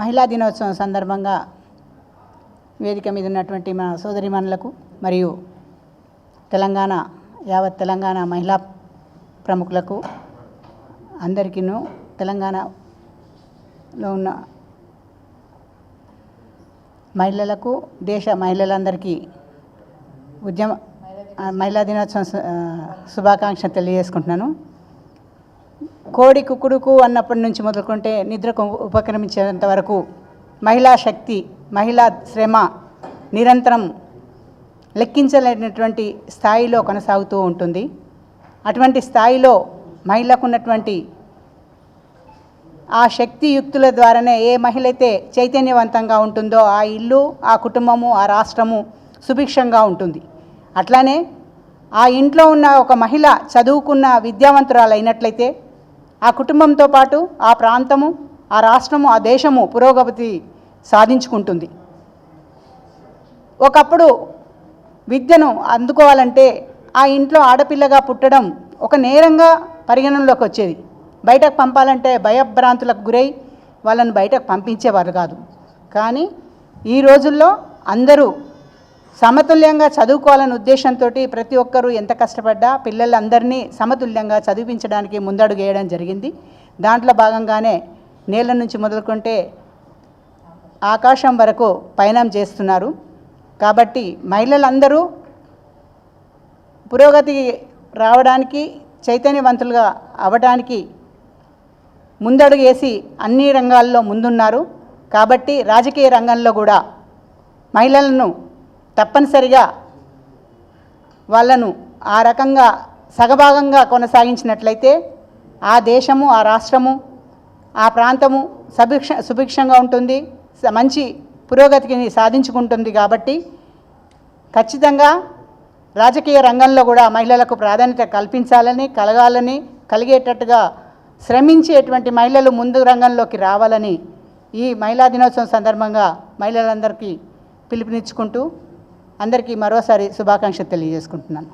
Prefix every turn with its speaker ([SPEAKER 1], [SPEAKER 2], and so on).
[SPEAKER 1] మహిళా దినోత్సవం సందర్భంగా వేదిక మీద ఉన్నటువంటి మా సోదరిమణులకు మరియు తెలంగాణ యావత్ తెలంగాణ మహిళా ప్రముఖులకు అందరికీను తెలంగాణలో ఉన్న మహిళలకు దేశ మహిళలందరికీ ఉద్యమ మహిళా దినోత్సవం శుభాకాంక్ష తెలియజేసుకుంటున్నాను. కోడి కుక్కుడుకు అన్నప్పటి నుంచి మొదలుకుంటే నిద్రకు ఉపక్రమించేంత వరకు మహిళా శక్తి మహిళా శ్రమ నిరంతరం లెక్కించలేనటువంటి స్థాయిలో కొనసాగుతూ ఉంటుంది. అటువంటి స్థాయిలో మహిళకున్నటువంటి ఆ శక్తి యుక్తుల ద్వారానే ఏ మహిళ అయితే చైతన్యవంతంగా ఉంటుందో ఆ ఇల్లు ఆ కుటుంబము ఆ రాష్ట్రము సుభిక్షంగా ఉంటుంది. అట్లానే ఆ ఇంట్లో ఉన్న ఒక మహిళ చదువుకున్న విద్యావంతురాలు అయినట్లయితే ఆ కుటుంబంతో పాటు ఆ ప్రాంతము ఆ రాష్ట్రము ఆ దేశము పురోగతి సాధించుకుంటుంది. ఒకప్పుడు విద్యను అందుకోవాలంటే ఆ ఇంట్లో ఆడపిల్లగా పుట్టడం ఒక నేరంగా పరిగణనలోకి వచ్చేది. బయటకు పంపాలంటే భయభ్రాంతులకు గురై వాళ్ళని బయటకు పంపించేవారు కాదు. కానీ ఈ రోజుల్లో అందరూ సమతుల్యంగా చదువుకోవాలనే ఉద్దేశంతో ప్రతి ఒక్కరూ ఎంత కష్టపడ్డా పిల్లలందరినీ సమతుల్యంగా చదివించడానికి ముందడుగు వేయడం జరిగింది. దాంట్లో భాగంగానే నేల నుంచి మొదలుకుంటే ఆకాశం వరకు పయనం చేస్తున్నారు. కాబట్టి మహిళలందరూ పురోగతి రావడానికి చైతన్యవంతులుగా అవడానికి ముందడుగు వేసి అన్ని రంగాల్లో ముందున్నారు. కాబట్టి రాజకీయ రంగంలో కూడా మహిళలను తప్పనిసరిగా వాళ్ళను ఆ రకంగా సగభాగంగా కొనసాగించినట్లయితే ఆ దేశము ఆ రాష్ట్రము ఆ ప్రాంతము సుభిక్ష సుభిక్షంగా ఉంటుంది స- మంచి పురోగతిని సాధించుకుంటుంది కాబట్టి ఖచ్చితంగా రాజకీయ రంగంలో కూడా మహిళలకు ప్రాధాన్యత కల్పించాలని కలగాలని కలిగేటట్టుగా శ్రమించేటువంటి మహిళలు ముందు రంగంలోకి రావాలని ఈ మహిళా దినోత్సవం సందర్భంగా మహిళలందరికీ పిలుపునిచ్చుకుంటూ అందరికీ మరోసారి శుభాకాంక్షలు తెలియజేసుకుంటున్నాను.